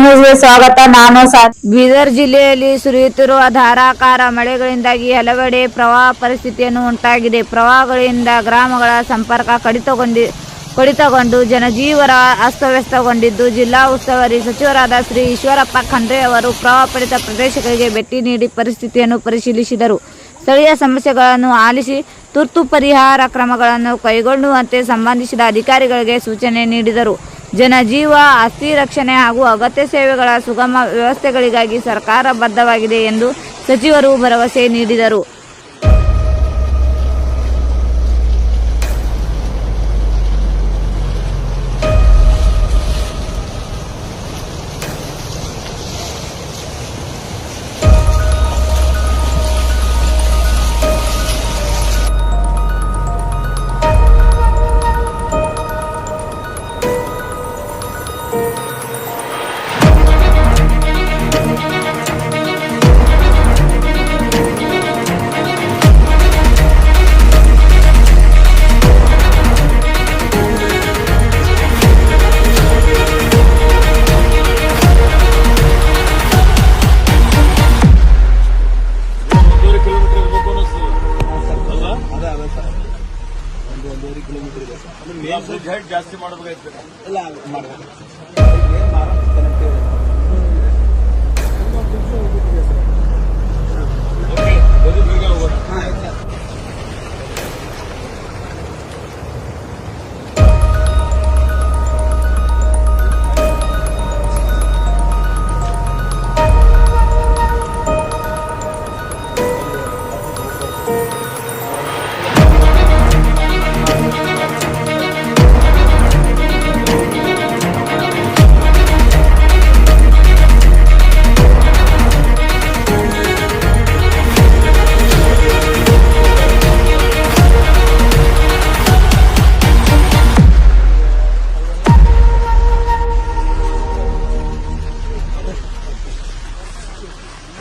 ನ್ಯೂಸ್ಗೆ ಸ್ವಾಗತ. ನಾನು ಬೀದರ್ ಜಿಲ್ಲೆಯಲ್ಲಿ ಸುರಿಯುತ್ತಿರುವ ಧಾರಾಕಾರ ಮಳೆಗಳಿಂದಾಗಿ ಹಲವೆಡೆ ಪ್ರವಾಹ ಪರಿಸ್ಥಿತಿಯನ್ನು ಉಂಟಾಗಿದೆ. ಪ್ರವಾಹಗಳಿಂದ ಗ್ರಾಮಗಳ ಸಂಪರ್ಕ ಕಡಿತಗೊಂಡಿ, ಕಡಿತಗೊಂಡು ಜನಜೀವನ ಅಸ್ತವ್ಯಸ್ತಗೊಂಡಿದ್ದು ಜಿಲ್ಲಾ ಉಸ್ತುವಾರಿ ಸಚಿವರಾದ ಶ್ರೀ ಈಶ್ವರಪ್ಪ ಖಂಡ್ರೆ ಅವರು ಪ್ರವಾಹ ಪೀಡಿತ ಪ್ರದೇಶಗಳಿಗೆ ಭೇಟಿ ನೀಡಿ ಪರಿಸ್ಥಿತಿಯನ್ನು ಪರಿಶೀಲಿಸಿದರು. ಸ್ಥಳೀಯ ಸಮಸ್ಯೆಗಳನ್ನು ಆಲಿಸಿ ತುರ್ತು ಪರಿಹಾರ ಕ್ರಮಗಳನ್ನು ಕೈಗೊಳ್ಳುವಂತೆ ಸಂಬಂಧಿಸಿದ ಅಧಿಕಾರಿಗಳಿಗೆ ಸೂಚನೆ ನೀಡಿದರು. ಜನಜೀವ ಆಸ್ತಿ ರಕ್ಷಣೆ ಹಾಗೂ ಅಗತ್ಯ ಸೇವೆಗಳ ಸುಗಮ ವ್ಯವಸ್ಥೆಗಳಿಗಾಗಿ ಸರ್ಕಾರ ಬದ್ಧವಾಗಿದೆ ಎಂದು ಸಚಿವರು ಭರವಸೆ ನೀಡಿದರು. ಅದೇ ಅದೇ ಸರ್. ಒಂದು ಒಂದೂವರೆ ಕಿಲೋಮೀಟರ್ ಇದೆ ಸರ್. ಜಾಸ್ತಿ ಮಾಡಬೇಕಾಯ್ತು ಇಲ್ಲ ಮಾಡಬೇಕು.